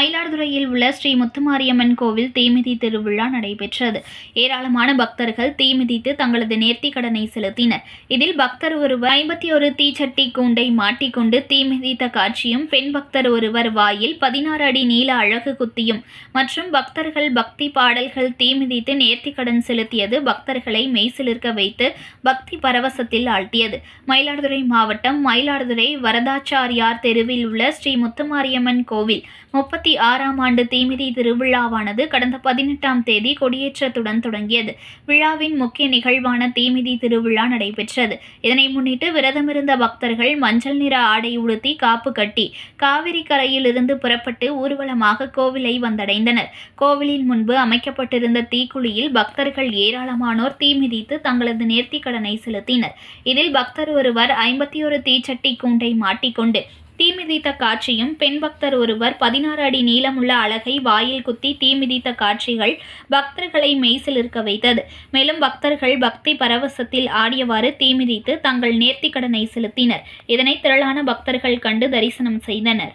மயிலாடுதுறையில் உள்ள ஸ்ரீ முத்துமாரியம்மன் கோவில் தீமிதி திருவிழா நடைபெற்றது. ஏராளமான பக்தர்கள் தீமிதித்து தங்களது நேர்த்தி கடனை செலுத்தினர். இதில் பக்தர் ஒருவர் ஐம்பத்தி ஒரு தீச்சட்டி கூண்டை மாட்டிக்கொண்டு தீமிதித்த காட்சியும் பெண் பக்தர் ஒருவர் வாயில் பதினாறு அடி நீள அழகு குத்தியும் மற்றும் பக்தர்கள் பக்தி பாடல்கள் தீமிதித்து நேர்த்தி கடன் செலுத்தியது பக்தர்களை மெய்சிலிருக்க வைத்து பக்தி பரவசத்தில் ஆழ்த்தியது. மயிலாடுதுறை மாவட்டம் மயிலாடுதுறை வரதாச்சாரியார் தெருவில் உள்ள ஸ்ரீ முத்துமாரியம்மன் கோவில் முப்பத்தி ஆறாம் ஆண்டு தீமிதி திருவிழாவானது கடந்த பதினெட்டாம் தேதி கொடியேற்றத்துடன் தொடங்கியது. விழாவின் முக்கிய நிகழ்வான தீமிதி திருவிழா நடைபெற்றது. இதனை முன்னிட்டு விரதமிருந்த பக்தர்கள் மஞ்சள் நிற ஆடை உடுத்தி காப்பு கட்டி காவிரி கரையிலிருந்து புறப்பட்டு ஊர்வலமாக கோவிலை வந்தடைந்தனர். கோவிலின் முன்பு அமைக்கப்பட்டிருந்த தீக்குழியில் பக்தர்கள் ஏராளமானோர் தீ மிதித்து தங்களது நேர்த்திக் கடனை செலுத்தினர். இதில் பக்தர் ஒருவர் ஐம்பத்தி ஒரு தீச்சட்டி கூண்டை மாட்டிக்கொண்டு தீமிதித்த காட்சியும் பெண் பக்தர் ஒருவர் பதினாறு அடி நீளமுள்ள அழகை வாயில் குத்தி தீமிதித்த காட்சிகள் பக்தர்களை மெய்சிலிருக்க வைத்தது. மேலும் பக்தர்கள் பக்தி பரவசத்தில் ஆடியவாறு தீ மிதித்து தங்கள் நேர்த்திக்கடனை செலுத்தினர். இதனை திரளான பக்தர்கள் கண்டு தரிசனம் செய்தனர்.